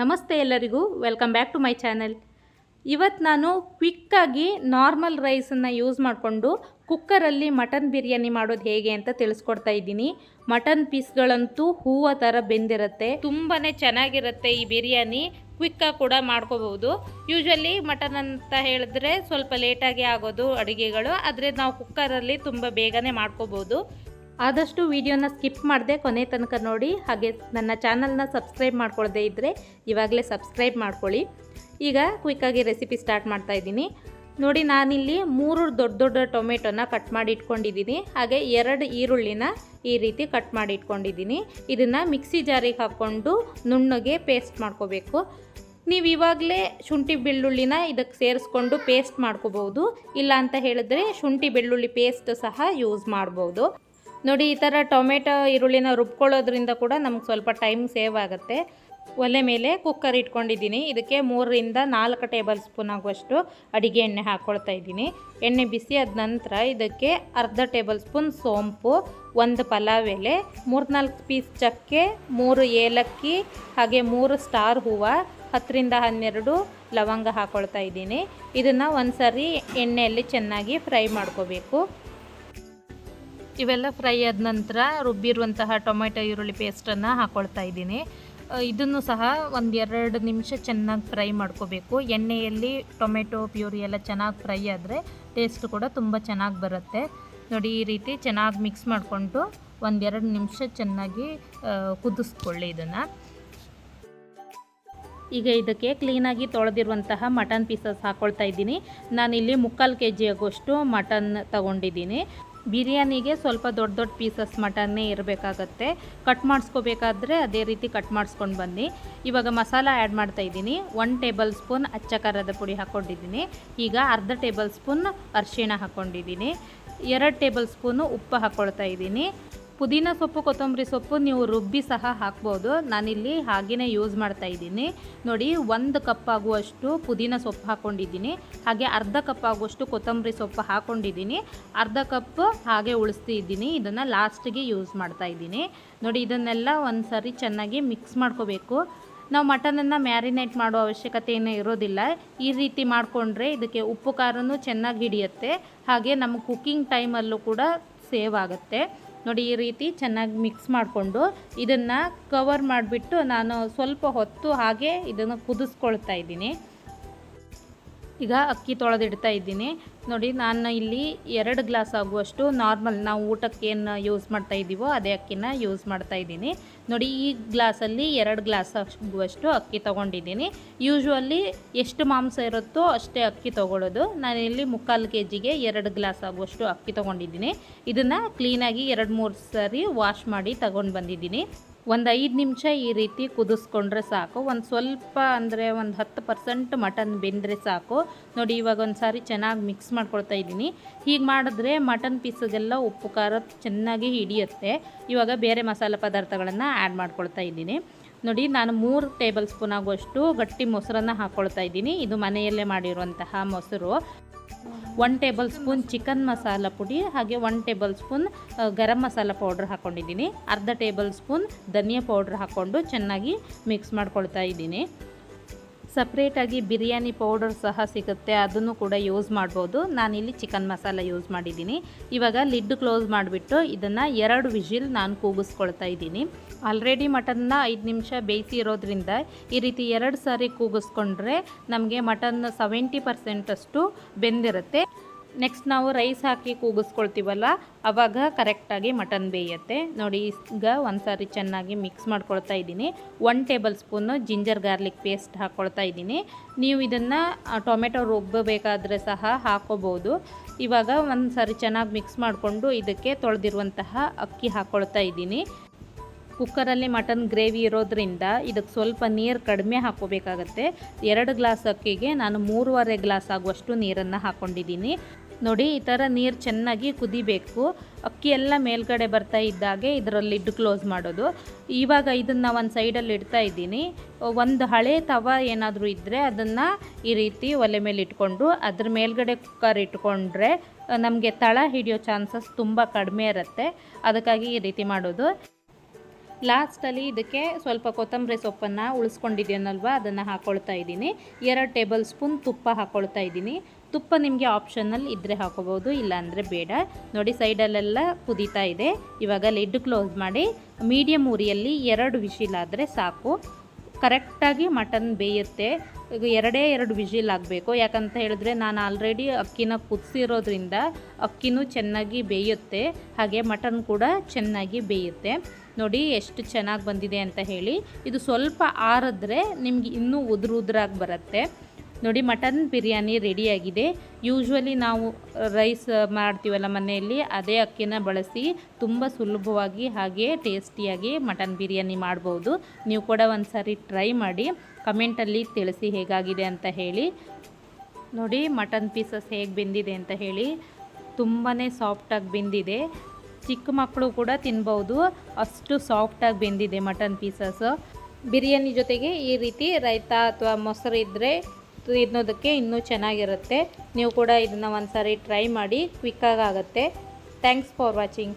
ನಮಸ್ತೆ ಎಲ್ಲರಿಗೂ welcome back to my channel ಇವತ್ತು ನಾನು ಕ್ವಿಕ್ಕಾಗಿ ನಾರ್ಮಲ್ ರೈಸನ್ನು ಯೂಸ್ ಮಾಡಿಕೊಂಡು ಕುಕ್ಕರಲ್ಲಿ ಮಟನ್ ಬಿರಿಯಾನಿ ಮಾಡೋದು ಹೇಗೆ ಅಂತ ತಿಳಿಸ್ಕೊಡ್ತಾ ಇದ್ದೀನಿ. ಮಟನ್ ಪೀಸ್ಗಳಂತೂ ಹೂವು ಥರ ಬೆಂದಿರುತ್ತೆ ತುಂಬಾ ಚೆನ್ನಾಗಿರುತ್ತೆ ಈ ಬಿರಿಯಾನಿ. ಕ್ವಿಕ್ಕಾಗಿ ಕೂಡ ಮಾಡ್ಕೋಬಹುದು. ಯೂಶ್ವಲಿ ಮಟನ್ ಅಂತ ಹೇಳಿದ್ರೆ ಸ್ವಲ್ಪ ಲೇಟಾಗಿ ಆಗೋದು ಅಡುಗೆಗಳು, ಆದರೆ ನಾವು ಕುಕ್ಕರಲ್ಲಿ ತುಂಬ ಬೇಗನೆ ಮಾಡ್ಕೋಬೋದು ಆದಷ್ಟು ವಿಡಿಯೋನ ಸ್ಕಿಪ್ ಮಾಡದೆ ಕೊನೆ ತನಕ ನೋಡಿ, ಹಾಗೆ ನನ್ನ ಚಾನಲ್ನ ಸಬ್ಸ್ಕ್ರೈಬ್ ಮಾಡ್ಕೊಳ್ಳದೆ ಇದ್ದರೆ ಇವಾಗಲೇ ಸಬ್ಸ್ಕ್ರೈಬ್ ಮಾಡ್ಕೊಳ್ಳಿ. ಈಗ ಕ್ವಿಕ್ಕಾಗಿ ರೆಸಿಪಿ ಸ್ಟಾರ್ಟ್ ಮಾಡ್ತಾ ಇದ್ದೀನಿ. ನೋಡಿ, ನಾನಿಲ್ಲಿ ಮೂರು ದೊಡ್ಡ ದೊಡ್ಡ ಟೊಮೆಟೊನ ಕಟ್ ಮಾಡಿ ಇಟ್ಕೊಂಡಿದ್ದೀನಿ. ಹಾಗೆ ಎರಡು ಈರುಳ್ಳಿನ ಈ ರೀತಿ ಕಟ್ ಮಾಡಿ ಇಟ್ಕೊಂಡಿದ್ದೀನಿ. ಇದನ್ನು ಮಿಕ್ಸಿ ಜಾರಿಗೆ ಹಾಕ್ಕೊಂಡು ನುಣ್ಣಗೆ ಪೇಸ್ಟ್ ಮಾಡ್ಕೋಬೇಕು. ನೀವು ಇವಾಗಲೇ ಶುಂಠಿ ಬೆಳ್ಳುಳ್ಳಿನ ಇದಕ್ಕೆ ಸೇರಿಸ್ಕೊಂಡು ಪೇಸ್ಟ್ ಮಾಡ್ಕೋಬಹುದು ಇಲ್ಲ ಅಂತ ಹೇಳಿದ್ರೆ ಶುಂಠಿ ಬೆಳ್ಳುಳ್ಳಿ ಪೇಸ್ಟ್ ಸಹ ಯೂಸ್ ಮಾಡ್ಬೋದು. ನೋಡಿ, ಈ ಥರ ಟೊಮೆಟೊ, ಈರುಳ್ಳಿನ ರುಬ್ಕೊಳ್ಳೋದ್ರಿಂದ ಕೂಡ ನಮ್ಗೆ ಸ್ವಲ್ಪ ಟೈಮ್ ಸೇವ್ ಆಗುತ್ತೆ. ಒಲೆ ಮೇಲೆ ಕುಕ್ಕರ್ ಇಟ್ಕೊಂಡಿದ್ದೀನಿ. ಇದಕ್ಕೆ ಮೂರರಿಂದ ನಾಲ್ಕು ಟೇಬಲ್ ಸ್ಪೂನ್ ಆಗುವಷ್ಟು ಅಡಿಗೆ ಎಣ್ಣೆ ಹಾಕ್ಕೊಳ್ತಾ ಇದ್ದೀನಿ. ಎಣ್ಣೆ ಬಿಸಿ ಆದ ನಂತರ ಇದಕ್ಕೆ ಅರ್ಧ ಟೇಬಲ್ ಸ್ಪೂನ್ ಸೋಂಪು, ಒಂದು ಪಲಾವ್ ಎಲೆ, ಮೂರ್ನಾಲ್ಕು ಪೀಸ್ ಚಕ್ಕೆ, ಮೂರು ಏಲಕ್ಕಿ, ಹಾಗೆ ಮೂರು ಸ್ಟಾರ್ ಹೂವು, ಹತ್ತರಿಂದ ಹನ್ನೆರಡು ಲವಂಗ ಹಾಕ್ಕೊಳ್ತಾ ಇದ್ದೀನಿ. ಇದನ್ನು ಒಂದು ಸರಿ ಎಣ್ಣೆಯಲ್ಲಿ ಚೆನ್ನಾಗಿ ಫ್ರೈ ಮಾಡ್ಕೋಬೇಕು. ಇವೆಲ್ಲ ಫ್ರೈ ಆದ ನಂತರ ರುಬ್ಬಿರುವಂತಹ ಟೊಮೆಟೊ ಈರುಳ್ಳಿ ಪೇಸ್ಟನ್ನು ಹಾಕೊಳ್ತಾ ಇದ್ದೀನಿ. ಇದನ್ನು ಸಹ ಒಂದೆರಡು ನಿಮಿಷ ಚೆನ್ನಾಗಿ ಫ್ರೈ ಮಾಡ್ಕೋಬೇಕು. ಎಣ್ಣೆಯಲ್ಲಿ ಟೊಮೆಟೊ, ಪ್ಯೂರಿ ಎಲ್ಲ ಚೆನ್ನಾಗಿ ಫ್ರೈ ಆದರೆ ಟೇಸ್ಟ್ ಕೂಡ ತುಂಬ ಚೆನ್ನಾಗಿ ಬರುತ್ತೆ. ನೋಡಿ, ಈ ರೀತಿ ಚೆನ್ನಾಗಿ ಮಿಕ್ಸ್ ಮಾಡಿಕೊಂಡು ಒಂದೆರಡು ನಿಮಿಷ ಚೆನ್ನಾಗಿ ಕುದಿಸ್ಕೊಳ್ಳಿ ಇದನ್ನು. ಈಗ ಇದಕ್ಕೆ ಕ್ಲೀನಾಗಿ ತೊಳೆದಿರುವಂತಹ ಮಟನ್ ಪೀಸಸ್ ಹಾಕ್ಕೊಳ್ತಾ ಇದ್ದೀನಿ. ನಾನಿಲ್ಲಿ ಮುಕ್ಕಾಲು ಕೆ ಜಿ ಆಗೋಷ್ಟು ಮಟನ್ ತಗೊಂಡಿದ್ದೀನಿ. ಬಿರಿಯಾನಿಗೆ ಸ್ವಲ್ಪ ದೊಡ್ಡ ದೊಡ್ಡ ಪೀಸಸ್ ಮಟನ್ನೇ ಇರಬೇಕಾಗತ್ತೆ. ಕಟ್ ಮಾಡಿಸ್ಕೋಬೇಕಾದ್ರೆ ಅದೇ ರೀತಿ ಕಟ್ ಮಾಡಿಸ್ಕೊಂಡು ಬನ್ನಿ. ಇವಾಗ ಮಸಾಲ ಆ್ಯಡ್ ಮಾಡ್ತಾ ಇದ್ದೀನಿ. ಒನ್ ಟೇಬಲ್ ಸ್ಪೂನ್ ಅಚ್ಚ ಖಾರದ ಪುಡಿ ಹಾಕ್ಕೊಂಡಿದ್ದೀನಿ ಈಗ ಅರ್ಧ ಟೇಬಲ್ ಸ್ಪೂನ್ ಅರಿಶಿಣ ಹಾಕ್ಕೊಂಡಿದ್ದೀನಿ ಎರಡು ಟೇಬಲ್ ಸ್ಪೂನು ಉಪ್ಪು ಹಾಕ್ಕೊಳ್ತಾ ಇದ್ದೀನಿ. ಪುದೀನ ಸೊಪ್ಪು, ಕೊತ್ತಂಬರಿ ಸೊಪ್ಪು ನೀವು ರುಬ್ಬಿ ಸಹ ಹಾಕ್ಬೋದು. ನಾನಿಲ್ಲಿ ಹಾಗೆಯೇ ಯೂಸ್ ಮಾಡ್ತಾ ಇದ್ದೀನಿ. ನೋಡಿ, ಒಂದು ಕಪ್ ಆಗುವಷ್ಟು ಪುದೀನ ಸೊಪ್ಪು ಹಾಕ್ಕೊಂಡಿದ್ದೀನಿ ಹಾಗೆ ಅರ್ಧ ಕಪ್ ಆಗುವಷ್ಟು ಕೊತ್ತಂಬರಿ ಸೊಪ್ಪು ಹಾಕ್ಕೊಂಡಿದ್ದೀನಿ ಅರ್ಧ ಕಪ್ ಹಾಗೆ ಉಳಿಸ್ತಿದ್ದೀನಿ ಇದನ್ನು ಲಾಸ್ಟಿಗೆ ಯೂಸ್ ಮಾಡ್ತಾ ಇದ್ದೀನಿ. ನೋಡಿ, ಇದನ್ನೆಲ್ಲ ಒಂದು ಸರಿ ಚೆನ್ನಾಗಿ ಮಿಕ್ಸ್ ಮಾಡ್ಕೋಬೇಕು. ನಾವು ಮಟನನ್ನು ಮ್ಯಾರಿನೇಟ್ ಮಾಡೋ ಅವಶ್ಯಕತೆ ಏನೂ ಇರೋದಿಲ್ಲ. ಈ ರೀತಿ ಮಾಡಿಕೊಂಡ್ರೆ ಇದಕ್ಕೆ ಉಪ್ಪು, ಖಾರನೂ ಚೆನ್ನಾಗಿ ಹಿಡಿಯುತ್ತೆ. ಹಾಗೆ ನಮ್ಮ ಕುಕ್ಕಿಂಗ್ ಟೈಮಲ್ಲೂ ಕೂಡ ಸೇವ್ ಆಗುತ್ತೆ. ನೋಡಿ ಈ ರೀತಿ ಚೆನ್ನಾಗಿ ಮಿಕ್ಸ್ ಮಾಡಿಕೊಂಡು ಇದನ್ನು ಕವರ್ ಮಾಡಿಬಿಟ್ಟು ನಾನು ಸ್ವಲ್ಪ ಹೊತ್ತು ಹಾಗೆ ಇದನ್ನು ಕುದಿಸ್ಕೊಳ್ತಾ ಇದ್ದೀನಿ. ಈಗ ಅಕ್ಕಿ ತೊಳೆದಿಡ್ತಾ ಇದ್ದೀನಿ. ನೋಡಿ, ನಾನು ಇಲ್ಲಿ ಎರಡು ಗ್ಲಾಸ್ ಆಗುವಷ್ಟು ನಾರ್ಮಲ್ ನಾವು ಊಟಕ್ಕೆ ಏನು ಯೂಸ್ ಮಾಡ್ತಾ ಇದ್ದೀವೋ ಅದೇ ಅಕ್ಕಿನ ಯೂಸ್ ಮಾಡ್ತಾ ಇದ್ದೀನಿ ನೋಡಿ, ಈ ಗ್ಲಾಸಲ್ಲಿ ಎರಡು ಗ್ಲಾಸ್ ಆಗುವಷ್ಟು ಅಕ್ಕಿ ತೊಗೊಂಡಿದ್ದೀನಿ. ಯೂಶ್ವಲಿ ಎಷ್ಟು ಮಾಂಸ ಇರುತ್ತೋ ಅಷ್ಟೇ ಅಕ್ಕಿ ತೊಗೊಳ್ಳೋದು. ನಾನಿಲ್ಲಿ ಮುಕ್ಕಾಲು ಕೆ ಜಿಗೆ ಎರಡು ಗ್ಲಾಸ್ ಆಗುವಷ್ಟು ಅಕ್ಕಿ ತೊಗೊಂಡಿದ್ದೀನಿ. ಇದನ್ನು ಕ್ಲೀನಾಗಿ ಎರಡು ಮೂರು ಸಾರಿ ವಾಶ್ ಮಾಡಿ ತಗೊಂಡು ಬಂದಿದ್ದೀನಿ. ಒಂದು ಐದು ನಿಮಿಷ ಈ ರೀತಿ ಕುದಿಸ್ಕೊಂಡ್ರೆ ಸಾಕು. ಒಂದು ಸ್ವಲ್ಪ ಅಂದರೆ ಒಂದು ಹತ್ತು ಪರ್ಸೆಂಟ್ ಮಟನ್ ಬೆಂದರೆ ಸಾಕು. ನೋಡಿ, ಇವಾಗ ಒಂದು ಸಾರಿ ಚೆನ್ನಾಗಿ ಮಿಕ್ಸ್ ಮಾಡ್ಕೊಳ್ತಾ ಇದ್ದೀನಿ. ಹೀಗೆ ಮಾಡಿದ್ರೆ ಮಟನ್ ಪೀಸಿಗೆಲ್ಲ ಉಪ್ಪು, ಖಾರ ಚೆನ್ನಾಗಿ ಹಿಡಿಯುತ್ತೆ. ಇವಾಗ ಬೇರೆ ಮಸಾಲೆ ಪದಾರ್ಥಗಳನ್ನು ಆ್ಯಡ್ ಮಾಡ್ಕೊಳ್ತಾ ಇದ್ದೀನಿ. ನೋಡಿ, ನಾನು ಮೂರು ಟೇಬಲ್ ಸ್ಪೂನ್ ಆಗುವಷ್ಟು ಗಟ್ಟಿ ಮೊಸರನ್ನು ಹಾಕ್ಕೊಳ್ತಾ ಇದ್ದೀನಿ. ಇದು ಮನೆಯಲ್ಲೇ ಮಾಡಿರುವಂತಹ ಮೊಸರು. One tablespoon chicken masala ಪುಡಿ ಹಾಗೆ one tablespoon garam masala powder ಹಾಕ್ಕೊಂಡಿದ್ದೀನಿ ಅರ್ಧ ಟೇಬಲ್ ಸ್ಪೂನ್ ಧನಿಯಾ ಪೌಡ್ರ್ ಹಾಕ್ಕೊಂಡು ಚೆನ್ನಾಗಿ ಮಿಕ್ಸ್ ಮಾಡ್ಕೊಳ್ತಾ ಇದ್ದೀನಿ. ಸಪ್ರೇಟಾಗಿ ಬಿರಿಯಾನಿ ಪೌಡರ್ ಸಹ ಸಿಗುತ್ತೆ, ಅದನ್ನು ಕೂಡ ಯೂಸ್ ಮಾಡ್ಬೋದು. ನಾನಿಲ್ಲಿ ಚಿಕನ್ ಮಸಾಲ ಯೂಸ್ ಮಾಡಿದ್ದೀನಿ. ಇವಾಗ ಲಿಡ್ ಕ್ಲೋಸ್ ಮಾಡಿಬಿಟ್ಟು ಇದನ್ನು ಎರಡು ವಿಜಿಲ್ ನಾನು ಕೂಗಿಸ್ಕೊಳ್ತಾ ಇದ್ದೀನಿ. ಆಲ್ರೆಡಿ ಮಟನ್ನ ಐದು ನಿಮಿಷ ಬೇಯಿಸಿ ಇರೋದ್ರಿಂದ ಈ ರೀತಿ ಎರಡು ಸಾರಿ ಕೂಗಿಸ್ಕೊಂಡ್ರೆ ನಮಗೆ ಮಟನ್ ಸೆವೆಂಟಿ ಪರ್ಸೆಂಟಷ್ಟು ಬೆಂದಿರುತ್ತೆ. ನೆಕ್ಸ್ಟ್ ನಾವು ರೈಸ್ ಹಾಕಿ ಕೂಗಿಸ್ಕೊಳ್ತೀವಲ್ಲ, ಅವಾಗ ಕರೆಕ್ಟಾಗಿ ಮಟನ್ ಬೇಯುತ್ತೆ. ನೋಡಿ, ಈಗ ಒಂದು ಸಾರಿ ಚೆನ್ನಾಗಿ ಮಿಕ್ಸ್ ಮಾಡ್ಕೊಳ್ತಾ ಇದ್ದೀನಿ. One tablespoon ginger garlic paste ಹಾಕ್ಕೊಳ್ತಾ ಇದ್ದೀನಿ. ನೀವು ಇದನ್ನು ಟೊಮೆಟೊ ರುಬ್ಬಬೇಕಾದ್ರೆ ಸಹ ಹಾಕೋಬೋದು. ಇವಾಗ ಒಂದು ಸಾರಿ ಚೆನ್ನಾಗಿ ಮಿಕ್ಸ್ ಮಾಡಿಕೊಂಡು ಇದಕ್ಕೆ ತೊಳೆದಿರುವಂತಹ ಅಕ್ಕಿ ಹಾಕ್ಕೊಳ್ತಾ ಇದ್ದೀನಿ. ಕುಕ್ಕರಲ್ಲಿ ಮಟನ್ ಗ್ರೇವಿ ಇರೋದ್ರಿಂದ ಇದಕ್ಕೆ ಸ್ವಲ್ಪ ನೀರು ಕಡಿಮೆ ಹಾಕೋಬೇಕಾಗತ್ತೆ. ಎರಡು ಗ್ಲಾಸ್ ಅಕ್ಕಿಗೆ ನಾನು ಮೂರುವರೆ ಗ್ಲಾಸ್ ಆಗುವಷ್ಟು ನೀರನ್ನು ಹಾಕ್ಕೊಂಡಿದ್ದೀನಿ ನೋಡಿ, ಈ ಥರ ನೀರು ಚೆನ್ನಾಗಿ ಕುದಿಬೇಕು. ಅಕ್ಕಿ ಎಲ್ಲ ಮೇಲ್ಗಡೆ ಬರ್ತಾ ಇದ್ದಾಗೆ ಇದರಲ್ಲಿ ಲಿಡ್ ಕ್ಲೋಸ್ ಮಾಡೋದು. ಇವಾಗ ಇದನ್ನು ಒಂದು ಸೈಡಲ್ಲಿ ಇಡ್ತಾ ಇದ್ದೀನಿ. ಒಂದು ಹಳೆ ತವ ಏನಾದರೂ ಇದ್ದರೆ ಅದನ್ನು ಈ ರೀತಿ ಒಲೆ ಮೇಲೆ ಇಟ್ಕೊಂಡು, ಅದ್ರ ಮೇಲ್ಗಡೆ ಕುಕ್ಕರ್ ಇಟ್ಕೊಂಡ್ರೆ, ನಮಗೆ ತಳ ಹಿಡಿಯೋ ಚಾನ್ಸಸ್ ತುಂಬ ಕಡಿಮೆ ಇರುತ್ತೆ. ಅದಕ್ಕಾಗಿ ಈ ರೀತಿ ಮಾಡೋದು. ಲಾಸ್ಟಲ್ಲಿ ಇದಕ್ಕೆ ಸ್ವಲ್ಪ ಕೊತ್ತಂಬರಿ ಸೊಪ್ಪನ್ನು ಉಳಿಸ್ಕೊಂಡಿದ್ದೀನಲ್ವ, ಅದನ್ನು ಹಾಕ್ಕೊಳ್ತಾ ಇದ್ದೀನಿ. ಎರಡು ಟೇಬಲ್ ಸ್ಪೂನ್ ತುಪ್ಪ ಹಾಕ್ಕೊಳ್ತಾ ಇದ್ದೀನಿ. ತುಪ್ಪ ನಿಮಗೆ ಆಪ್ಷನಲ್ ಇದ್ದರೆ ಹಾಕೋಬೋದು, ಇಲ್ಲಾಂದರೆ ಬೇಡ. ನೋಡಿ, ಸೈಡಲ್ಲೆಲ್ಲ ಕುದೀತಾ ಇದೆ. ಇವಾಗ ಲಿಡ್ ಕ್ಲೋಸ್ ಮಾಡಿ ಮೀಡಿಯಮ್ ಉರಿಯಲ್ಲಿ ಎರಡು ವಿಶಿಲ್ ಆದರೆ ಸಾಕು. ಕರೆಕ್ಟಾಗಿ ಮಟನ್ ಬೇಯುತ್ತೆ. ಈಗ ಎರಡೇ ಎರಡು ವಿಜಿಲ್ ಆಗಬೇಕು. ಯಾಕಂತ ಹೇಳಿದ್ರೆ ನಾನು ಆಲ್ರೆಡಿ ಅಕ್ಕಿನ ಕುದಿಸಿರೋದ್ರಿಂದ ಅಕ್ಕಿನೂ ಚೆನ್ನಾಗಿ ಬೇಯುತ್ತೆ. ಹಾಗೆ ಮಟನ್ ಕೂಡ ಚೆನ್ನಾಗಿ ಬೇಯುತ್ತೆ. ನೋಡಿ ಎಷ್ಟು ಚೆನ್ನಾಗಿ ಬಂದಿದೆ ಅಂತ ಹೇಳಿ. ಇದು ಸ್ವಲ್ಪ ಆರಿದ್ರೆ ನಿಮ್ಗೆ ಇನ್ನೂ ಉದುರು ಉದುರಾಗಿ ಬರುತ್ತೆ. ನೋಡಿ, ಮಟನ್ ಬಿರಿಯಾನಿ ರೆಡಿಯಾಗಿದೆ. ಯೂಶ್ವಲಿ ನಾವು ರೈಸ್ ಮಾಡ್ತೀವಲ್ಲ ಮನೆಯಲ್ಲಿ, ಅದೇ ಅಕ್ಕಿನ ಬಳಸಿ ತುಂಬ ಸುಲಭವಾಗಿ ಹಾಗೆ ಟೇಸ್ಟಿಯಾಗಿ ಮಟನ್ ಬಿರಿಯಾನಿ ಮಾಡ್ಬೋದು. ನೀವು ಕೂಡ ಒಂದು ಟ್ರೈ ಮಾಡಿ ಕಮೆಂಟಲ್ಲಿ ತಿಳಿಸಿ ಹೇಗಾಗಿದೆ ಅಂತ ಹೇಳಿ. ನೋಡಿ, ಮಟನ್ ಪೀಸಸ್ ಹೇಗೆ ಬೆಂದಿದೆ ಅಂತ ಹೇಳಿ. ತುಂಬಾ ಸಾಫ್ಟಾಗಿ ಬೆಂದಿದೆ. ಚಿಕ್ಕ ಮಕ್ಕಳು ಕೂಡ ತಿನ್ಬೋದು. ಅಷ್ಟು ಸಾಫ್ಟಾಗಿ ಬೆಂದಿದೆ ಮಟನ್ ಪೀಸಸ್ ಬಿರಿಯಾನಿ ಜೊತೆಗೆ ಈ ರೀತಿ ರೈತ ಅಥವಾ ಮೊಸರು ಇದ್ದರೆ ತಿನ್ನೋದಕ್ಕೆ ಇನ್ನೂ ಚೆನ್ನಾಗಿರುತ್ತೆ. ನೀವು ಕೂಡ ಇದನ್ನು ಒಂದು ಸಾರಿ ಟ್ರೈ ಮಾಡಿ ಕ್ವಿಕ್ಕಾಗಿ ಆಗುತ್ತೆ. Thanks for watching